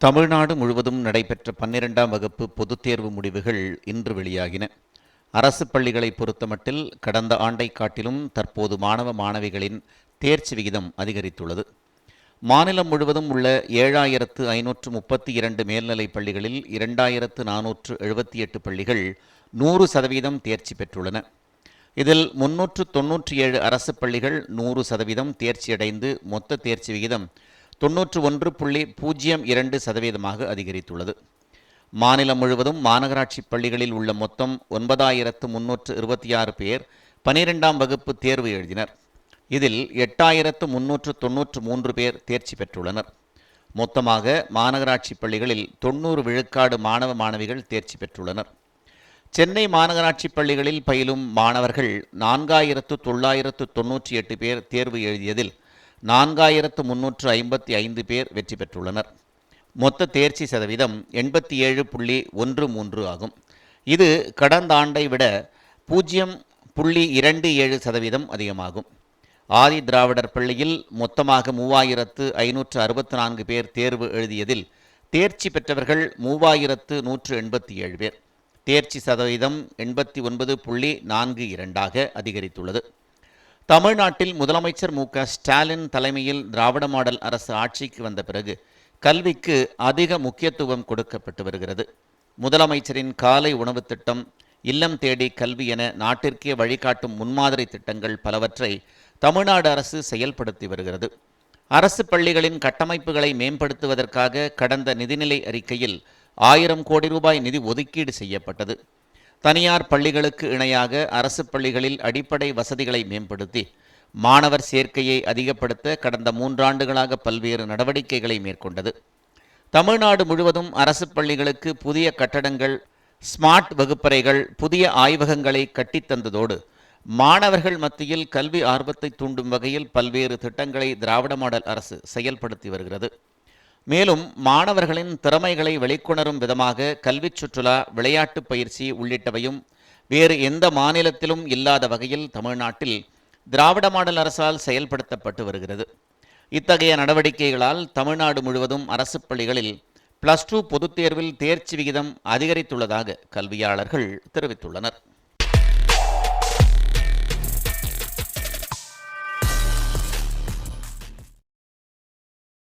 தமிழ்நாடு முழுவதும் நடைபெற்ற பன்னிரெண்டாம் வகுப்பு பொதுத் தேர்வு முடிவுகள் இன்று வெளியாகின. அரசு பள்ளிகளை பொறுத்தமட்டில் கடந்த ஆண்டை காட்டிலும் தற்போது மாணவ மாணவிகளின் தேர்ச்சி விகிதம் அதிகரித்துள்ளது. மாநிலம் முழுவதும் உள்ள ஏழாயிரத்து ஐநூற்று முப்பத்தி இரண்டு மேல்நிலைப் பள்ளிகளில் இரண்டாயிரத்து நானூற்று எழுபத்தி எட்டு பள்ளிகள் நூறு சதவீதம் தேர்ச்சி பெற்றுள்ளன. இதில் முன்னூற்று தொன்னூற்றி ஏழு அரசு பள்ளிகள் நூறு சதவீதம் தேர்ச்சியடைந்து மொத்த தேர்ச்சி விகிதம் தொன்னூற்று ஒன்று புள்ளி பூஜ்ஜியம் இரண்டு சதவீதமாக அதிகரித்துள்ளது. மாநிலம் முழுவதும் மாநகராட்சி பள்ளிகளில் உள்ள மொத்தம் ஒன்பதாயிரத்து முன்னூற்று இருபத்தி ஆறு பேர் பனிரெண்டாம் வகுப்பு தேர்வு எழுதினர். இதில் எட்டாயிரத்து முன்னூற்று தொன்னூற்று மூன்று பேர் தேர்ச்சி பெற்றுள்ளனர். மொத்தமாக மாநகராட்சி பள்ளிகளில் தொண்ணூறு விழுக்காடு மாணவ மாணவிகள் தேர்ச்சி பெற்றுள்ளனர். சென்னை மாநகராட்சி பள்ளிகளில் பயிலும் மாணவர்கள் நான்காயிரத்து தொள்ளாயிரத்து தொன்னூற்றி எட்டு பேர் தேர்வு எழுதியதில் நான்காயிரத்து முன்னூற்று ஐம்பத்தி ஐந்து பேர் வெற்றி பெற்றுள்ளனர். மொத்த தேர்ச்சி சதவீதம் எண்பத்தி ஏழு புள்ளி ஒன்று மூன்று ஆகும். இது கடந்த ஆண்டை விட பூஜ்ஜியம் புள்ளி இரண்டு ஏழு சதவீதம் அதிகமாகும். ஆதி திராவிடர் பள்ளியில் மொத்தமாக மூவாயிரத்து ஐநூற்று அறுபத்தி நான்கு பேர் தேர்வு எழுதியதில் தேர்ச்சி பெற்றவர்கள் மூவாயிரத்து நூற்று எண்பத்தி ஏழு பேர். தேர்ச்சி சதவீதம் எண்பத்தி ஒன்பது புள்ளி நான்கு இரண்டாக அதிகரித்துள்ளது. தமிழ்நாட்டில் முதலமைச்சர் மு க ஸ்டாலின் தலைமையில் திராவிட மாடல் அரசு ஆட்சிக்கு வந்த பிறகு கல்விக்கு அதிக முக்கியத்துவம் கொடுக்கப்பட்டு வருகிறது. முதலமைச்சரின் காலை உணவு திட்டம் இல்லம் தேடி கல்வி என நாட்டிற்கே வழிகாட்டும் முன்மாதிரி திட்டங்கள் பலவற்றை தமிழ்நாடு அரசு செயல்படுத்தி வருகிறது. அரசு பள்ளிகளின் கட்டமைப்புகளை மேம்படுத்துவதற்காக கடந்த நிதிநிலை அறிக்கையில் ஆயிரம் கோடி ரூபாய் நிதி ஒதுக்கீடு செய்யப்பட்டது. தனியார் பள்ளிகளுக்கு இணையாக அரசு பள்ளிகளில் அடிப்படை வசதிகளை மேம்படுத்தி மாணவர் சேர்க்கையை அதிகப்படுத்த கடந்த மூன்றாண்டுகளாக பல்வேறு நடவடிக்கைகளை மேற்கொண்டது. தமிழ்நாடு முழுவதும் அரசு பள்ளிகளுக்கு புதிய கட்டடங்கள் ஸ்மார்ட் வகுப்பறைகள் புதிய ஆய்வகங்களை கட்டித்தந்ததோடு மாணவர்கள் மத்தியில் கல்வி ஆர்வத்தை தூண்டும் வகையில் பல்வேறு திட்டங்களை திராவிட மாடல் அரசு செயல்படுத்தி வருகிறது. மேலும் மாணவர்களின் திறமைகளை வெளிக்கொணரும் விதமாக கல்விச் சுற்றுலா விளையாட்டுப் பயிற்சி உள்ளிட்டவையும் வேறு எந்த மாநிலத்திலும் இல்லாத வகையில் தமிழ்நாட்டில் திராவிட மாடல் அரசால் செயல்படுத்தப்பட்டு வருகிறது. இத்தகைய நடவடிக்கைகளால் தமிழ்நாடு முழுவதும் அரசு பள்ளிகளில் பிளஸ் டூ பொதுத் தேர்வில் தேர்ச்சி விகிதம் அதிகரித்துள்ளதாக கல்வியாளர்கள் தெரிவித்துள்ளனர்.